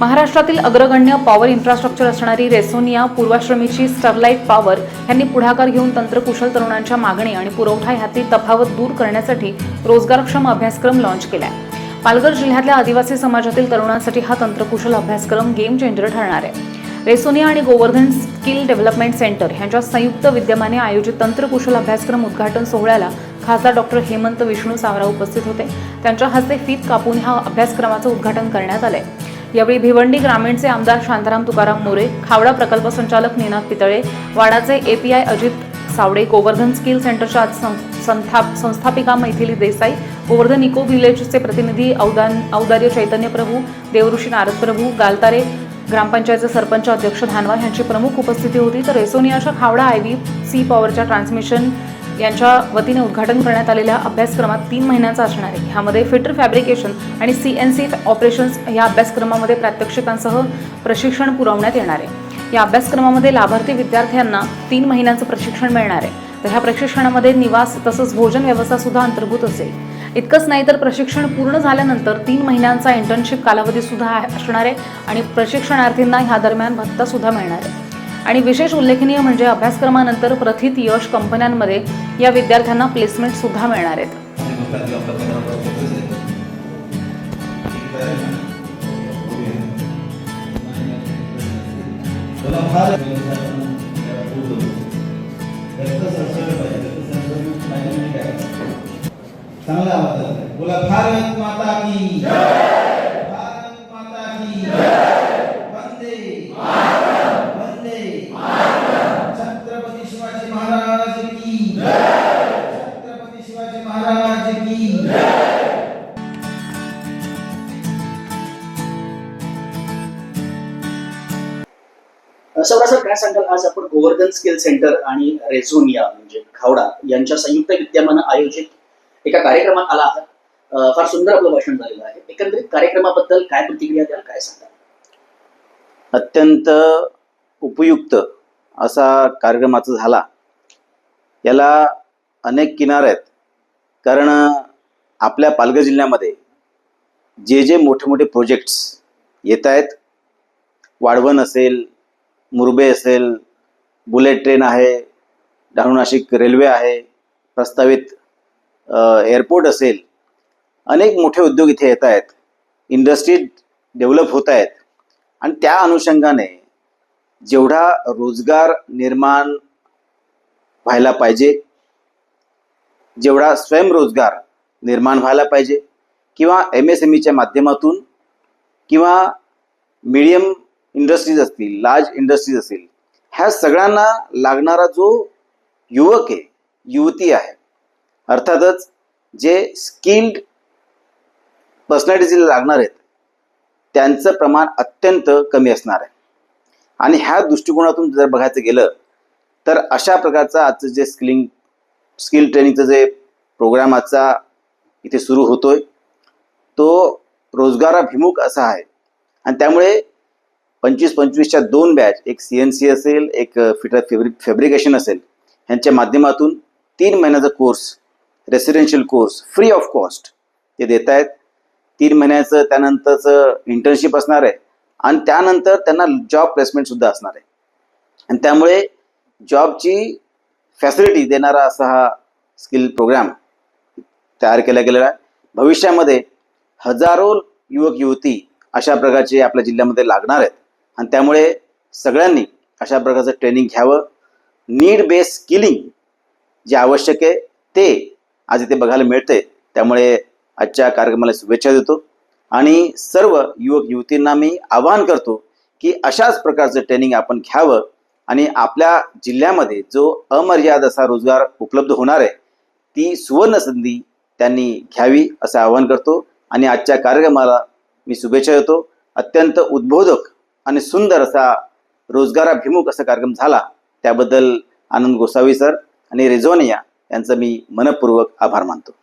महाराष्ट्रातील अग्रगण्य power infrastructure असणारी रेसोनिया पूर्वाश्रमीची स्टरलाइट पॉवर यांनी पुढाकार घेऊन तंत्रकुशल तरुणांच्या मागणी आणि पुरवठा ह्यातील तफावत दूर करण्यासाठी रोजगारक्षम अभ्यासक्रम लॉन्च आहे पालघर जिल्ह्यातल्या आदिवासी समाजातील तरुणांसाठी हा तंत्रकुशल अभ्यासक्रम गेम चेंजर ठरणार आहे. रेसोनिया आणि गोवर्धन स्किल डेव्हलपमेंट सेंटर यांच्या संयुक्त विद्यमाने आयोजित तंत्रकुशल अभ्यासक्रम उद्घाटन सोहळ्याला खासदार डॉक्टर हेमंत विष्णू सावरा उपस्थित होते. त्यांच्या हस्ते फीत कापून ह्या अभ्यासक्रमाचं उद्घाटन करण्यात आलंय. यावेळी भिवंडी ग्रामीणचे आमदार शांताराम तुकाराम मोरे खावडा प्रकल्प संचालक निनाद पितळे वाडाचे एपीआय अजित सावडे गोवर्धन स्किल सेंटरच्या आज सं- संस्थाप संस्थापिका मैथिली देसाई गोवर्धन इको व्हिलेजचे प्रतिनिधी औदान औदार्य चैतन्य प्रभू देवऋषी नारद प्रभू गालतारे ग्रामपंचायतचे सरपंच अध्यक्ष धानवा यांची प्रमुख उपस्थिती होती. तर रेसोनियाच्या खावडा आय व्ही सी पॉवरच्या ट्रान्समिशन यांच्या वतीने उद्घाटन करण्यात आलेल्या अभ्यासक्रमात तीन महिन्यांचा असणार आहे. ह्यामध्ये फिटर फॅब्रिकेशन आणि सी एन सी ऑपरेशन्स या अभ्यासक्रमामध्ये प्रात्यक्षिकांसह प्रशिक्षण पुरवण्यात येणार आहे. या अभ्यासक्रमामध्ये लाभार्थी विद्यार्थ्यांना तीन महिन्यांचं प्रशिक्षण मिळणार आहे. तर ह्या प्रशिक्षणामध्ये निवास तसंच भोजन व्यवस्था सुद्धा अंतर्भूत असेल. इतकंच नाही तर प्रशिक्षण पूर्ण झाल्यानंतर तीन महिन्यांचा इंटर्नशिप कालावधी सुद्धा असणार आहे आणि प्रशिक्षणार्थींना ह्या दरम्यान भत्ता सुद्धा मिळणार आहे. आणि विशेष उल्लेखनीय म्हणजे अभ्यासक्रमानंतर प्रथित यश कंपन्यांमध्ये या विद्यार्थ्यांना प्लेसमेंट सुद्धा मिळणार आहेत. चांगला आवाज बोला भारत माता की भारत माता की वंदे वंदे छत्रपती शिवाजी महाराज की छत्रपती शिवाजी महाराज की सौरा सर काय सांगाल? आज आपण गोवर्धन स्किल सेंटर आणि रेझोनिया म्हणजे खावडा यांच्या संयुक्त विद्यमानं आयोजित एका कार्यक्रमात आला आहात. फार सुंदर आपलं भाषण झालेलं आहे. एकंदरीत कार्यक्रमाबद्दल काय प्रतिक्रिया द्याल काय सांगाल? अत्यंत उपयुक्त असा कार्यक्रमाचा झाला. याला अनेक किनार आहेत. कारण आपल्या पालघर जिल्ह्यामध्ये जे जे मोठे मोठे प्रोजेक्ट्स येत आहेत वाढवण असेल मुरबे असेल बुलेट ट्रेन आहे डहाणू नाशिक रेल्वे आहे प्रस्तावित एअरपोर्ट असेल अनेक मोठे उद्योग इथे येत आहेत इंडस्ट्री डेव्हलप होत आहेत. आणि त्या अनुषंगाने जेवढा रोजगार निर्माण व्हायला पाहिजे जेवढा स्वयंरोजगार निर्माण व्हायला पाहिजे किंवा एम एस एम ईच्या माध्यमातून किंवा मीडियम इंडस्ट्रीज असतील लार्ज इंडस्ट्रीज असतील ह्या सगळ्यांना लागणारा जो युवक आहे युवती आहे अर्थातच जे स्किल्ड पर्सनॅलिटीला लागणार आहेत त्यांचं प्रमाण अत्यंत कमी असणार आहे. आणि ह्या दृष्टिकोनातून जर बघायचं गेलं तर अशा प्रकारचं आजचं जे स्किलिंग स्किल ट्रेनिंगचं जे प्रोग्राम आजचा इथे सुरू होतोय तो रोजगाराभिमुख असा आहे. आणि त्यामुळे पंचवीस पंचवीसच्या दोन बॅच एक सी एन सी असेल एक फिटर फेब्रिक फॅब्रिकेशन असेल ह्यांच्या माध्यमातून तीन महिन्याचा course residential course free of cost ते देत आहेत. तीन महिन्याचं त्यानंतरचं इंटर्नशिप असणार आहे आणि त्यानंतर त्यांना जॉब प्लेसमेंट सुद्धा असणार आहे. आणि त्यामुळे जॉबची फॅसिलिटी देणारा असा हा स्किल प्रोग्राम तयार केला गेलेला आहे. भविष्यामध्ये हजारो युवक युवती अशा प्रकारचे आपल्या जिल्ह्यामध्ये लागणार आहेत. आणि त्यामुळे सगळ्यांनी अशा प्रकारचं ट्रेनिंग घ्यावं. नीड बेस स्किलिंग जे आवश्यक आहे ते आज इथे बघायला मिळते त्यामुळे आजच्या कार्यक्रमाला शुभेच्छा देतो. आणि सर्व युवक युवतींना मी आवाहन करतो की अशाच प्रकारचं ट्रेनिंग आपण घ्यावं. आणि आपल्या जिल्ह्यामध्ये जो अमर्याद असा रोजगार उपलब्ध होणार आहे ती सुवर्ण संधी त्यांनी घ्यावी असं आवाहन करतो. आणि आजच्या कार्यक्रमाला मी शुभेच्छा देतो. अत्यंत उद्बोधक आणि सुंदर असा रोजगाराभिमुख असा कार्यक्रम झाला. त्याबद्दल आनंद गोसावी सर आणि रेझोनिया यांचं मी मनपूर्वक आभार मानतो.